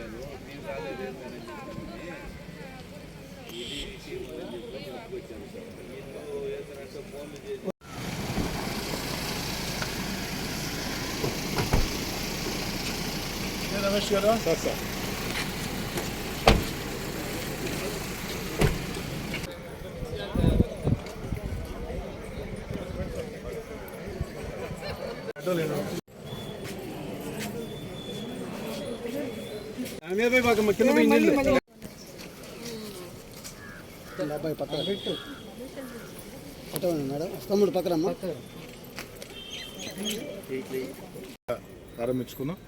చెప్పాను మీరు రాలేదేంటని చెప్పాను ఇది చేయమని చెప్పి చెప్పుకొచ్చాను సార్ వీళ్ళు ఏదైనా ఫోన్లు పక్కన మేడం ప్రారంభించుకున్నాం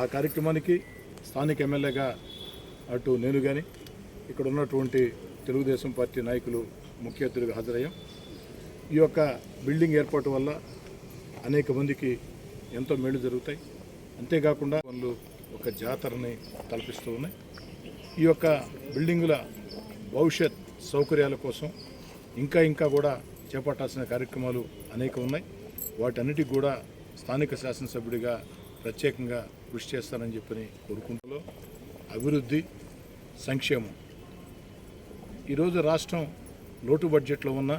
ఆ కార్యక్రమానికి స్థానిక ఎమ్మెల్యేగా అటు నేను కానీ ఇక్కడ ఉన్నటువంటి తెలుగుదేశం పార్టీ నాయకులు ముఖ్య అతిథిగా హాజరయ్యాం. ఈ యొక్క బిల్డింగ్ ఏర్పాటు వల్ల అనేక మందికి ఎంతో మేలు జరుగుతాయి. అంతేకాకుండా పనులు ఒక జాతరని తలపిస్తూ ఉన్నాయి. ఈ యొక్క బిల్డింగుల భవిష్యత్ సౌకర్యాల కోసం ఇంకా ఇంకా కూడా చేపట్టాల్సిన కార్యక్రమాలు అనేక ఉన్నాయి. వాటన్నిటికి కూడా స్థానిక శాసనసభ్యుడిగా ప్రత్యేకంగా కృషి చేస్తానని చెప్పని కోరుకుంటూ అభివృద్ధి సంక్షేమం. ఈరోజు రాష్ట్రం లోటు బడ్జెట్లో ఉన్న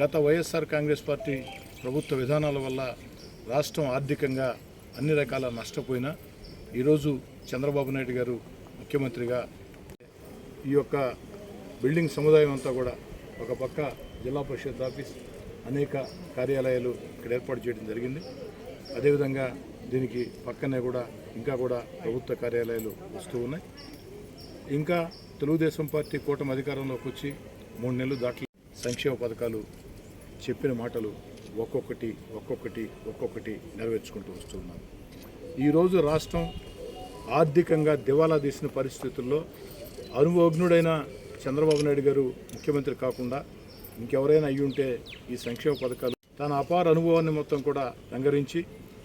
గత వైఎస్ఆర్ కాంగ్రెస్ పార్టీ ప్రభుత్వ విధానాల వల్ల రాష్ట్రం ఆర్థికంగా అన్ని రకాల నష్టపోయినా ఈరోజు చంద్రబాబు నాయుడు గారు ముఖ్యమంత్రిగా ఈ యొక్క బిల్డింగ్ సముదాయం అంతా కూడా ఒక పక్క జిల్లా పరిషత్ ఆఫీస్ అనేక కార్యాలయాలు ఇక్కడ ఏర్పాటు చేయడం జరిగింది. అదేవిధంగా దీనికి పక్కనే కూడా ఇంకా కూడా ప్రభుత్వ కార్యాలయాలు వస్తూ ఉన్నాయి. ఇంకా తెలుగుదేశం పార్టీ కూటమి అధికారంలోకి వచ్చి మూడు నెలలు దాటి సంక్షేమ పథకాలు చెప్పిన మాటలు ఒక్కొక్కటి ఒక్కొక్కటి ఒక్కొక్కటి నెరవేర్చుకుంటూ వస్తున్నాను ఈరోజు రాష్ట్రం ఆర్థికంగా దివాలా తీసిన పరిస్థితుల్లో అనుభవజ్ఞుడైన చంద్రబాబు నాయుడు గారు ముఖ్యమంత్రి కాకుండా ఇంకెవరైనా అయ్యి ఉంటే ఈ సంక్షేమ పథకాలు తన అపార అనుభవాన్ని మొత్తం కూడా రంగరించి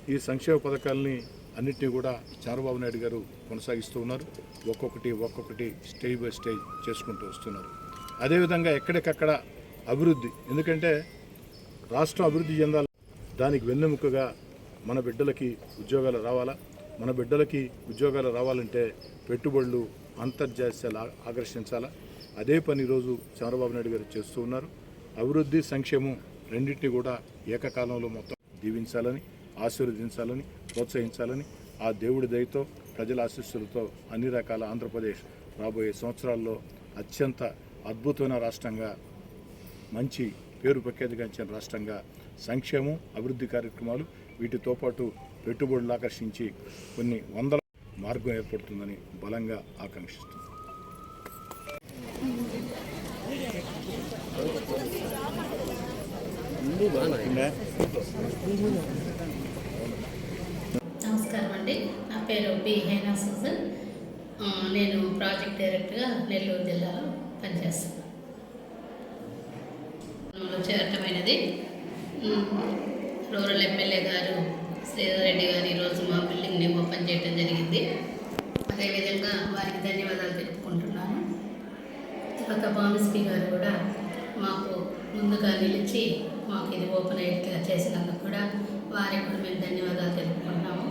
ఈ సంక్షేమ పథకాలని అన్నింటినీ కూడా చంద్రబాబు నాయుడు గారు కొనసాగిస్తూ ఉన్నారు. ఒక్కొక్కటి ఒక్కొక్కటి స్టేజ్ బై స్టేజ్ చేసుకుంటూ వస్తున్నారు. అదేవిధంగా ఎక్కడికక్కడ అభివృద్ధి ఎందుకంటే రాష్ట్రం అభివృద్ధి చెందాలి దానికి వెన్నెముకగా మన బిడ్డలకి ఉద్యోగాలు రావాలా? మన బిడ్డలకి ఉద్యోగాలు రావాలంటే పెట్టుబడులు అంతర్జాతీయాలు ఆకర్షించాలా? అదే పని ఈరోజు చంద్రబాబు నాయుడు గారు చేస్తూ ఉన్నారు. అభివృద్ధి సంక్షేమం రెండింటినీ కూడా ఏకకాలంలో మొత్తం దీవించాలని ఆశీర్వదించాలని ప్రోత్సహించాలని ఆ దేవుడి దయతో ప్రజల ఆశీస్సులతో అన్ని రకాల ఆంధ్రప్రదేశ్ రాబోయే సంవత్సరాల్లో అత్యంత అద్భుతమైన రాష్ట్రంగా మంచి పేరు ప్రఖ్యాతిగాంచిన రాష్ట్రంగా సంక్షేమం అభివృద్ధి కార్యక్రమాలు వీటితో పాటు పెట్టుబడులు ఆకర్షించి కొన్ని వందల మార్గం ఏర్పడుతుందని బలంగా ఆకాంక్షిస్తుంది నమస్కారం అండి. నా పేరు బి హేనా సూజన్. నేను ప్రాజెక్ట్ డైరెక్టర్గా నెల్లూరు జిల్లాలో పనిచేస్తున్నాను. చేరటమైనది రూరల్ ఎమ్మెల్యే గారు శ్రీధర్ రెడ్డి గారు ఈరోజు మా బిల్డింగ్ని ఓపెన్ చేయడం జరిగింది. అదేవిధంగా వారికి ధన్యవాదాలు తెలుపుకుంటున్నాను. తర్వాత బామిస్కి గారు కూడా మాకు ముందుగా నిలిచి మాకు ఇది ఓపెన్ అయ్యేట్లా చేసినందుకు కూడా వారికి కూడా మేము ధన్యవాదాలు తెలుపుకుంటున్నాము.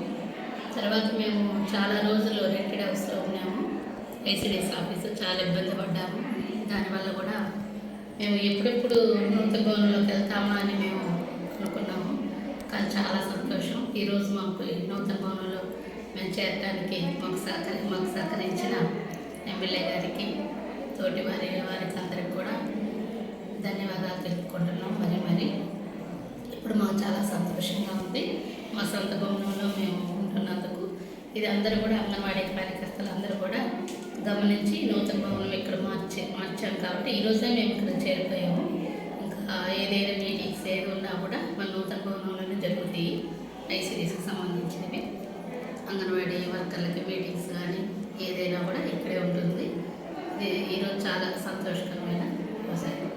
తర్వాత మేము చాలా రోజులు రెంటెడ్ హౌస్లో ఉన్నాము. ఐసీడీఎస్ ఆఫీసు చాలా ఇబ్బంది పడ్డాము. దానివల్ల కూడా మేము ఎప్పుడెప్పుడు నూతన భవనంలోకి వెళ్తామా అని మేము అనుకున్నాము కానీ చాలా సంతోషం. ఈరోజు మాకు నూతన భవనంలో మేము చేరడానికి మాకు సహకరి మాకు సహకరించిన ఎమ్మెల్యే గారికి తోటి వారి వారికి అందరికి కూడా ధన్యవాదాలు తెలుపుకుంటున్నాం మరి మరి. ఇప్పుడు మాకు చాలా సంతోషంగా ఉంది. మా సొంత భవనంలో మేము ఉంటున్నందుకు ఇది అందరూ కూడా అంగన్వాడీ కార్యకర్తలు అందరూ కూడా గమనించి నూతన భవనం ఇక్కడ మార్చి మార్చాం కాబట్టి ఈరోజే మేము ఇక్కడ చేరిపోయాము. ఇంకా ఏదైనా మీటింగ్స్ ఏది ఉన్నా కూడా మన నూతన జరుగుతాయి. ఐసీడీసీకి సంబంధించినవి. అంగన్వాడీ వర్కర్లకి మీటింగ్స్ కానీ ఏదైనా కూడా ఇక్కడే ఉంటుంది. ఈరోజు చాలా సంతోషకరమైన వ్యవసాయం.